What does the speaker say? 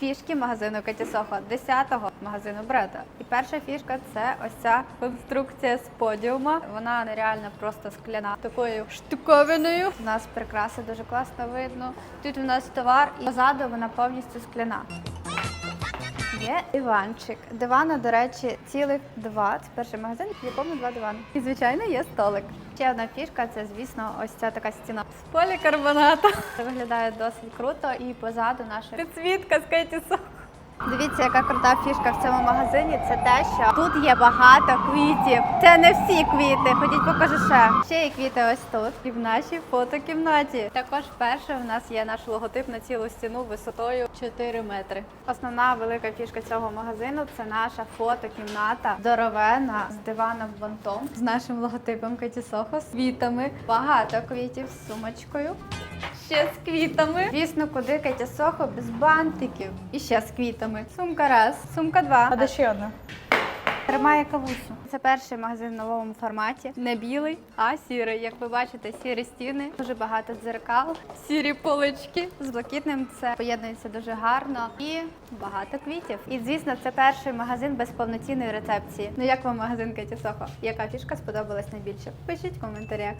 Фішки магазину Катісохо, 10-го магазину Брета. І перша фішка це ось ця конструкція з подіума. Вона нереально просто скляна такою штуковиною. У нас прикраси дуже класно видно. Тут у нас товар, і позаду вона повністю скляна. Є диванчик. Дивана, до речі, цілих два. Це перший магазин, в якому два дивани. І звичайно є столик. Ще одна фішка це, звісно, ось ця така стіна з полікарбоната. Це виглядає досить круто. І позаду наша підсвітка з Кеті Сохо. Дивіться, яка крута фішка в цьому магазині. Це те, що тут є багато квітів. Це не всі квіти. Ходіть, покажу ще. Ще є квіти ось тут і в нашій фотокімнаті. Також вперше в нас є наш логотип на цілу стіну висотою 4 метри. Основна велика фішка цього магазину це наша фотокімната. Здоровена з диваном бантом з нашим логотипом Кеті Сохо, з квітами. Багато квітів з сумочкою. Ще з квітами. Звісно, куди Кетя Сохо без бантиків. І ще з квітами. Сумка раз, сумка два. А де ще одна? Тримає кавусю. Це перший магазин в новому форматі. Не білий, а сірий. Як ви бачите, сірі стіни, дуже багато дзеркал, сірі полички. З блакитним це поєднується дуже гарно і багато квітів. І звісно, це перший магазин без повноцінної рецепції. Ну як вам магазин Кеті Сохо? Яка фішка сподобалась найбільше? Пишіть в коментарях.